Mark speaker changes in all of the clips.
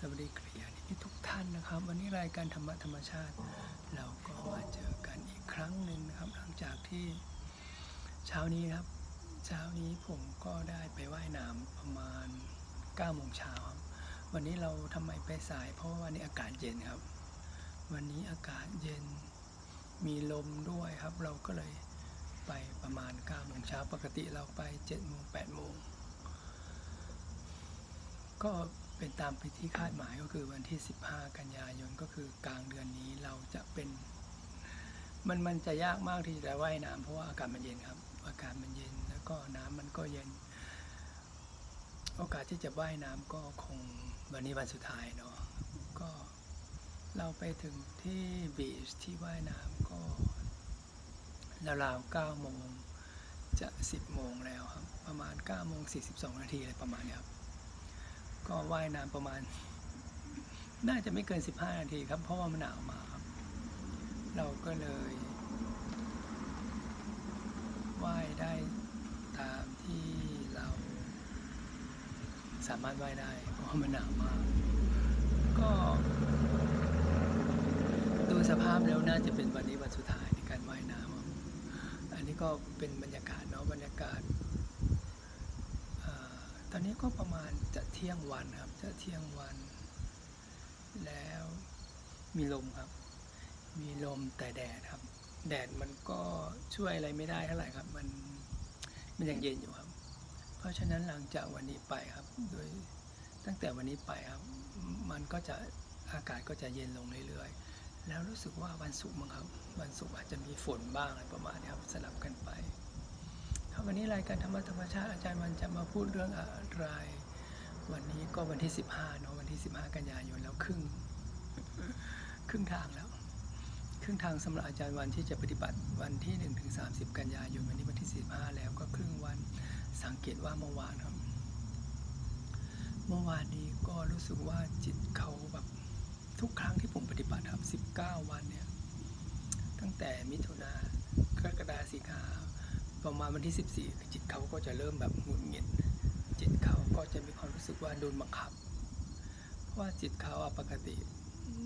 Speaker 1: สวัสดีกริยานิทุกท่านนะครับ วันนี้รายการธรรมะธรรมชาติ เราก็มาเจอกันอีกครั้งหนึ่งนะครับ หลังจากที่เช้านี้ครับ เช้านี้ผมก็ได้ไปว่ายน้ำประมาณ9โมงเช้าครับวันนี้เราทำไมไปสาย เพราะว่าวันนี้อากาศเย็นครับ วันนี้อากาศเย็นมีลมด้วยครับ เราก็เลยไปประมาณ9โมงเช้าปกติเราไป7โมง8โมงก็ เป็นตามไปที่คาดหมายก็คือวันที่ 15 กันยายนก็คือกลางเดือนนี้เราจะเป็น มันมันจะยากมากที่จะว่ายน้ำเพราะว่าอากาศมันเย็นครับ อากาศมันเย็นแล้วก็น้ำมันก็เย็น โอกาสที่จะว่ายน้ำก็คงวันนี้วันสุดท้ายเนาะก็เราไปถึงที่บีชที่ว่ายน้ำก็ราวๆ9โมงจะ 10 โมงแล้วครับ ประมาณ9โมง42 นาทีอะไรประมาณเนี้ยครับ ก็ว่ายน้ำประมาณ น่าจะไม่เกิน 15 นาทีครับ เพราะว่ามันหนาวมากครับ เราก็เลยว่ายได้ตามที่เราสามารถว่ายได้ เพราะว่ามันหนาวมาก ก็ดูสภาพแล้วน่าจะเป็นวันนี้วันสุดท้ายในการว่ายน้ำอันนี้ก็เป็นบรรยากาศเนาะบรรยากาศ อนนี้ก็ประมาณจะเที่ยงวันครับ จะเที่ยงวัน แล้วมีลมครับ มีลมแต่แดดครับ แดดมันก็ช่วยอะไรไม่ได้เท่าไหร่ครับ มันมันยังเย็นอยู่ครับ เพราะฉะนั้นหลังจากวันนี้ไปครับ โดยตั้งแต่วันนี้ไปครับ มันก็จะอากาศก็จะเย็นลงเรื่อยๆ แล้วรู้สึกว่าวันศุกร์มั้งครับ วันศุกร์อาจจะมีฝนบ้างอะไรประมาณนี้ครับสลับกันไป ครับวันนี้รายการธรรมะธรรมชาติอาจารย์มันจะมาพูดเรื่องอะไร วันนี้ก็วันที่ 15เนาะวันที่ 15 กันยายนแล้วครึ่งครึ่งทางแล้ว ครึ่งทางสำหรับอาจารย์วันที่จะปฏิบัติวันที่1ถึง30 กันยายนวันนี้วันที่ 15 แล้วก็ครึ่งวันสังเกตว่าเมื่อวานครับ เมื่อวานนี้ก็รู้สึกว่าจิตเขาแบบทุกครั้งที่ผมปฏิบัติครับ 19 วันเนี่ย ตั้งแต่มิถุนากรกฎาสิงหา ประมาณวันที่ 14 จิตเขาก็จะเริ่มแบบหงุดหงิด จิตเขาก็จะมีความรู้สึกว่าโดนบังคับ เพราะว่าจิตเขาอะปกติ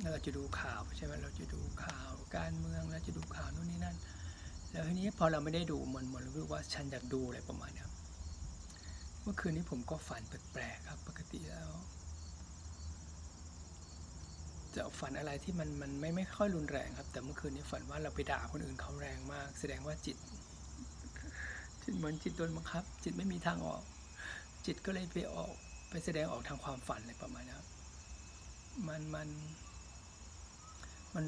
Speaker 1: เราจะดูข่าวใช่ไหมเราจะดูข่าวการเมืองเราจะดูข่าวนู่นนี่นั่น แล้วทีนี้พอเราไม่ได้ดูมันเหมือนรู้สึกว่าฉันอยากดูอะไรประมาณนี้ครับเมื่อคืนนี้ผมก็ฝันแปลกๆครับ ปกติแล้ว จะฝันอะไรที่มันมันไม่ไม่ค่อยรุนแรงครับ แต่เมื่อคืนนี้ฝันว่าเราไปด่าคนอื่นเขาแรงมาก แสดงว่าจิต เหมือนจิตโดนบังคับ จิตไม่มีทางออก จิตก็เลยไปออกไปแสดงออกทางความฝันอะไรประมาณนี้ครับมันมัน มัน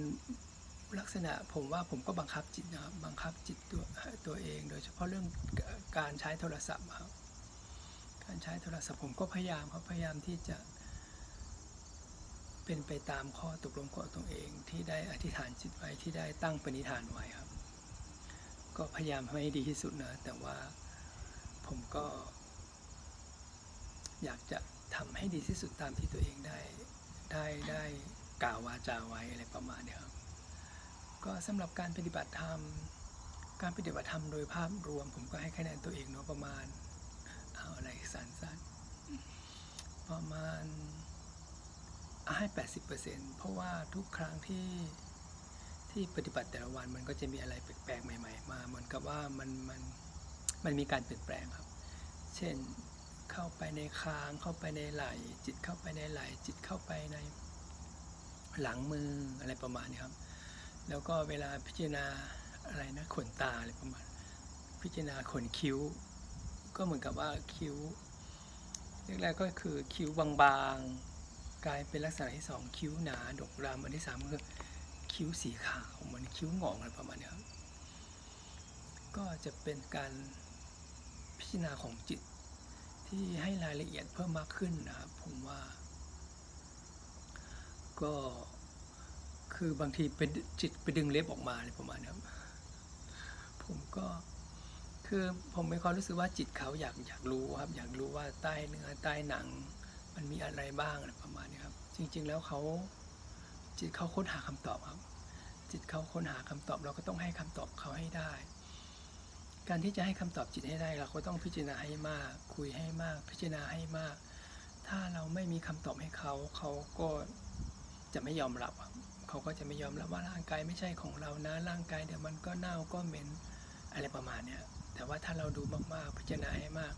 Speaker 1: ลักษณะผมว่าผมก็บังคับจิตนะครับบังคับจิตตัวตัวเอง โดยเฉพาะเรื่องการใช้โทรศัพท์ครับการใช้โทรศัพท์ผมก็พยายามครับพยายามที่จะ เป็นไปตามข้อตกลงของตัวเองที่ได้อธิษฐานจิตไว้ที่ได้ตั้งปณิธานไว้ครับ ก็พยายามให้ดีที่สุดนะ แต่ว่าผมก็ อยากจะทำให้ดีที่สุดตามที่ตัวเองได้ ได้ได้กล่าววาจาไว้อะไรประมาณเนี้ยครับก็สำหรับการปฏิบัติธรรม การปฏิบัติธรรมโดยภาพรวม ผมก็ให้คะแนนตัวเองเนาะประมาณเอาอะไรสั้นๆประมาณให้ 80%เพราะว่าทุกครั้งที่ ที่ปฏิบัติแต่ละวันมันก็จะมีอะไรแปลกๆใหม่ ๆ มา เหมือนกับว่ามันมันมันมีการเปลี่ยนแปลงครับ เช่นเข้าไปในคางเข้าไปในไหล่จิตเข้าไปในไหล่จิตเข้าไปในหลังมืออะไรประมาณนี้ครับ แล้วก็เวลาพิจารณาอะไรนะขนตาอะไรประมาณ พิจารณาขนคิ้ว ก็เหมือนกับว่าคิ้วแรกๆก็คือคิ้วบางๆกลายเป็นลักษณะที่สองคิ้วหนาดกรามอันที่สามก็คือ คิ้วสีขาวเหมือนคิ้วงอกอะไรประมาณนี้ครับก็จะเป็นการพิจารณาของจิตที่ให้รายละเอียดเพิ่มมากขึ้นนะครับผมว่า ก็คือบางทีเป็นจิตไปดึงเล็บออกมาอะไรประมาณนี้ครับผมก็คือผมมีความรู้สึกว่าจิตเขาอยากอยากรู้ครับ อยากรู้ว่าใต้เนื้อใต้หนัง มันมีอะไรบ้างอะไรประมาณนี้ครับ จริง ๆ แล้วเขา จิตเขาค้นหาคำตอบครับ จิตเขาค้นหาคำตอบ เราก็ต้องให้คำตอบเขาให้ได้ การที่จะให้คำตอบจิตให้ได้ เราก็ต้องพิจารณาให้มาก คุยให้มาก พิจารณาให้มาก ถ้าเราไม่มีคำตอบให้เขาเขาก็จะไม่ยอมรับเขาก็จะไม่ยอมรับว่าร่างกายไม่ใช่ของเรานะร่างกายเดี๋ยวมันก็เน่าก็เหม็นอะไรประมาณเนี้ยแต่ว่าถ้าเราดูมากๆ พิจารณาให้มาก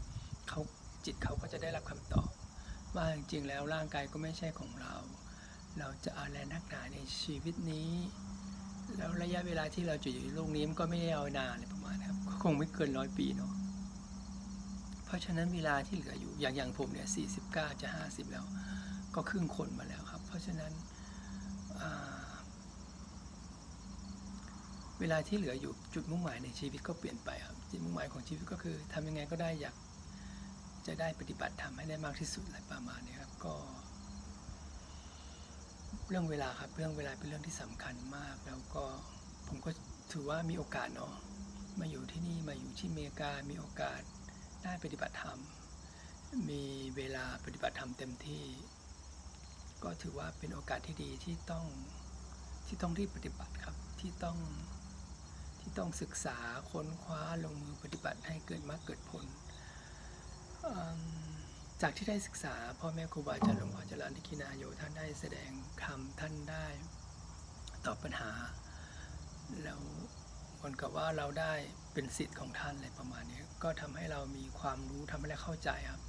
Speaker 1: เขาจิตเขาก็จะได้รับคำตอบว่าจริงๆแล้วร่างกายก็ไม่ใช่ของเรา เราจะเอาอะไรนักหนาในชีวิตนี้ แล้วระยะเวลาที่เราจะอยู่ในโลกนี้มันก็ไม่ได้ยานานอะไรประมาณนะครับก็คงไม่เกินร้อยปีเนาะเพราะฉะนั้นเวลาที่เหลืออยู่อย่างอย่างผมเนี่ย49จะ50แล้ว ก็ครึ่งคนมาแล้วครับ เพราะฉะนั้นเวลาที่เหลืออยู่จุดมุ่งหมายในชีวิตก็เปลี่ยนไปครับจุดมุ่งหมายของชีวิตก็คือทำยังไงก็ได้อยากจะได้ปฏิบัติธรรมให้ได้มากที่สุดอะไรประมาณนี้ครับก็ เรื่องเวลาครับเรื่องเวลาเป็นเรื่องที่สำคัญมาก แล้วก็ผมก็ถือว่ามีโอกาสเนาะมาอยู่ที่นี่มาอยู่ที่อเมริกา มีโอกาสได้ปฏิบัติธรรม มีเวลาปฏิบัติธรรมเต็มที่ ก็ถือว่าเป็นโอกาสที่ดีที่ต้องที่ต้องรีบปฏิบัติครับที่ต้องที่ต้องศึกษาค้นคว้าลงมือปฏิบัติให้เกิดมรรคเกิดผลอืม จากที่ได้ศึกษาพ่อแม่ครูบาอาจารย์หลวงพ่อจรัญทิคินาโยท่านได้แสดงธรรมท่านได้ตอบปัญหา แล้วเหมือนกับว่าเราได้เป็นสิทธิ์ของท่านอะไรประมาณนี้ก็ทำให้เรามีความรู้ทำให้เราเข้าใจครับ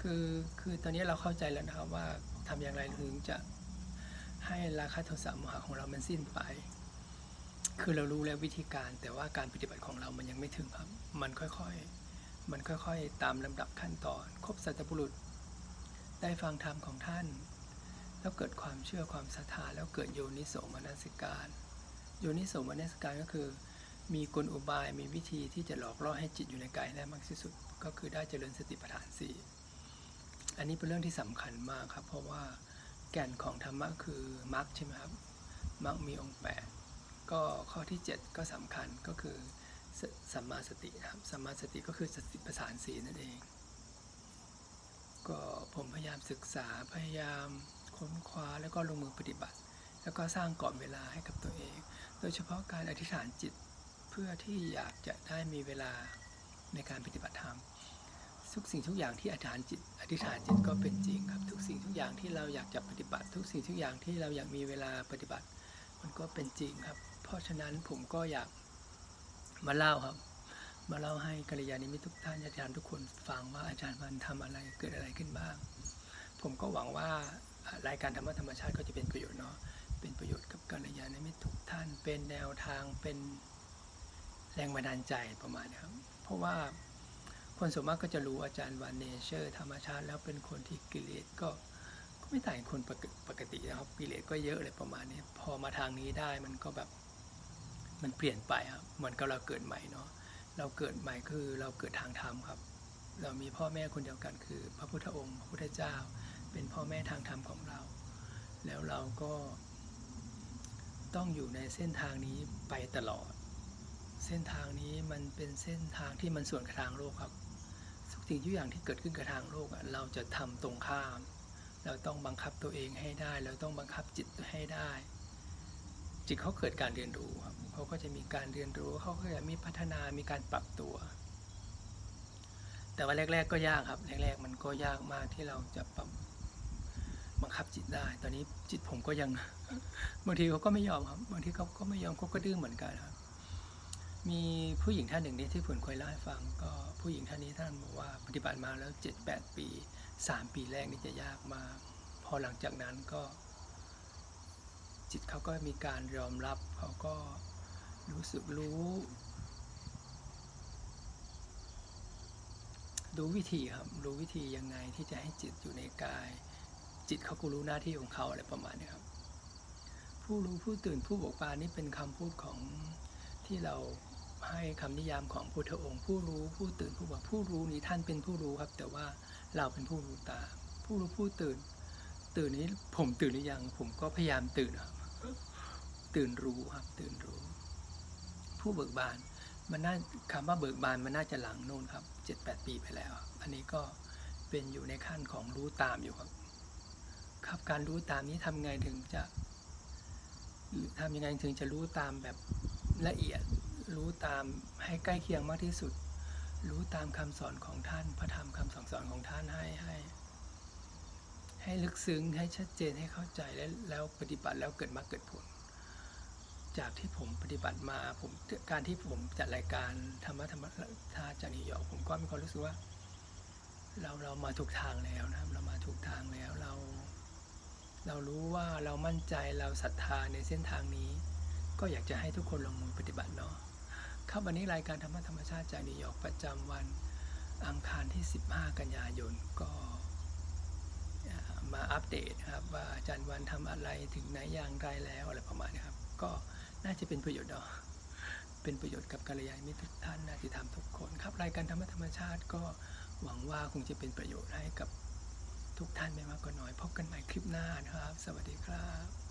Speaker 1: คือคือตอนนี้เราเข้าใจแล้วนะครับว่าทำอย่างไรถึงจะให้ราคะโทสะโมหะของเรามันสิ้นไป คือเรารู้แล้ววิธีการแต่ว่าการปฏิบัติของเรามันยังไม่ถึงครับ มันค่อยๆ มันค่อยๆ ตามลำดับขั้นตอน ครบสัตบุรุษ ได้ฟังธรรมของท่าน แล้วเกิดความเชื่อความศรัทธาแล้วเกิดโยนิโสมนสิการ โยนิโสมนสิการก็คือ มีกลอุบายมีวิธีที่จะหลอกล่อให้จิตอยู่ในกายได้มากที่สุด ก็คือได้เจริญสติปัฏฐานสี่อันนี้เป็นเรื่องที่สำคัญมากครับ เพราะว่าแก่นของธรรมะคือมรรคใช่ไหมครับมรรคมีองค์แปดก็ข้อที่ 7 ก็สำคัญก็คือ สัมมาสตินะครับสัมมาสติก็คือสติปัฏฐานสีนั่นเอง ก็ผมพยายามศึกษาพยายามค้นคว้าแล้วก็ลงมือปฏิบัติ แล้วก็สร้างกรอบเวลาให้กับตัวเอง โดยเฉพาะการอธิษฐานจิตเพื่อที่อยากจะได้มีเวลาในการปฏิบัติธรรมทุกสิ่งทุกอย่างที่อธิษฐานจิต อธิษฐานจิตก็เป็นจริงครับ ทุกสิ่งทุกอย่างที่เราอยากจะปฏิบัติ ทุกสิ่งทุกอย่างที่เราอยากมีเวลาปฏิบัติ มันก็เป็นจริงครับ เพราะฉะนั้นผมก็อยาก มาเล่าครับ มาเล่าให้กัลยาณมิตรทุกท่านอาจารย์ทุกคนฟังว่าอาจารย์มันทำอะไรเกิดอะไรขึ้นบ้าง ผมก็หวังว่ารายการธรรมะธรรมชาติก็จะเป็นประโยชน์เนาะเป็นประโยชน์กับกัลยาณมิตรทุกท่าน เป็นแนวทางเป็นแรงบันดาลใจประมาณนี้ครับ เพราะว่าคนส่วนมากก็จะรู้อาจารย์วันเนเชอร์ ธรรมชาติแล้วเป็นคนที่กิเลสก็ก็ไม่ต่างคนปกปกตินะครับกิเลสก็เยอะเลยประมาณนี้ พอมาทางนี้ได้มันก็แบบ มันเปลี่ยนไปครับเหมือนกับเราเกิดใหม่เนาะเราเกิดใหม่คือเราเกิดทางธรรมครับ เรามีพ่อแม่คนเดียวกันคือ พระพุทธองค์พระพุทธเจ้า เป็นพ่อแม่ทางธรรมของเรา แล้วเราก็ต้องอยู่ในเส้นทางนี้ไปตลอด เส้นทางนี้มันเป็นเส้นทางที่มันส่วนกับทางโลกครับทุกสิ่งทุกอย่างที่เกิดขึ้นกับทางโลกเราจะทำตรงข้าม เราต้องบังคับตัวเองให้ได้ เราต้องบังคับจิตให้ได้ จิตเขาเกิดการเรียนรู้ครับ เขาก็จะมีการเรียนรู้เขาก็จะมีพัฒนามีการปรับตัว แต่ว่าแรก ๆ ก็ยากครับแรกๆมันก็ยากมากที่เราจะปรับบังคับจิตได้ ตอนนี้จิตผมก็ยังบางทีเขาก็ไม่ยอมครับบางทีเขาก็ไม่ยอมเขาก็ดื้อเหมือนกันครับ มีผู้หญิงท่านหนึ่งนี่ที่ผมเคยเล่าให้ฟัง ก็ผู้หญิงท่านนี้ท่านบอกว่าปฏิบัติมาแล้วเจ็ดแปดปีสามปีแรกนี่จะยากมากพอหลังจากนั้นก็จิตเขาก็มีการยอมรับเขาก็ รู้สึกรู้ รู้วิธีครับ รู้วิธียังไงที่จะให้จิตอยู่ในกาย จิตเขาก็รู้หน้าที่ของเขาอะไรประมาณนี้ครับ ผู้รู้ผู้ตื่นผู้บอกบานนี่เป็นคำพูดของที่เราให้คำนิยามของพุทธองค์ ผู้รู้ผู้ตื่นผู้บอกผู้รู้นี้ท่านเป็นผู้รู้ครับ แต่ว่าเราเป็นผู้รู้ตามผู้รู้ผู้ตื่น ตื่นนี้ผมตื่นหรือยัง ผมก็พยายามตื่นครับตื่นรู้ครับตื่นรู้ ผู้เบิกบาน มันน่าคำว่าเบิกบานมันน่าจะหลังโน่นครับเจ็ดแปดปีไปแล้ว อันนี้ก็เป็นอยู่ในขั้นของรู้ตามอยู่ครับ ครับการรู้ตามนี้ทำไงถึงจะทำยังไงถึงจะรู้ตามแบบละเอียด รู้ตามให้ใกล้เคียงมากที่สุด รู้ตามคำสอนของท่าน พระธรรมคำสอนสอนของท่านให้ให้ ให้ลึกซึ้งให้ชัดเจนให้เข้าใจแล้วแล้วปฏิบัติแล้วเกิดมาเกิดผล จากที่ผมปฏิบัติมาผมการที่ผมจัดรายการธรรมะธรรมทาจากนิวยอร์กผมก็มีความรู้สึกว่า เราเรามาถูกทางแล้วนะครับ เรามาถูกทางแล้วเรา เรารู้ว่าเรามั่นใจเราศรัทธาในเส้นทางนี้ ก็อยากจะให้ทุกคนลงมือปฏิบัติเนาะครับวันนี้รายการธรรมะธรรมชาติจากนิวยอร์กประจำวันอังคารที่ 15 กันยายนก็มาอัปเดตครับว่าอาจารย์วันทำอะไรถึงไหนอย่างไรแล้วอะไรประมาณนี้ครับ ก็ น่าจะเป็นประโยชน์เนาะเป็นประโยชน์กับกัลยาณมิตรทุกท่านนาจิธรรมทุกคนครับรายการธรรมธรรมชาติก็หวังว่าคงจะเป็นประโยชน์ให้กับทุกท่านไม่มากก็น้อย พบกันใหม่คลิปหน้านะครับ สวัสดีครับ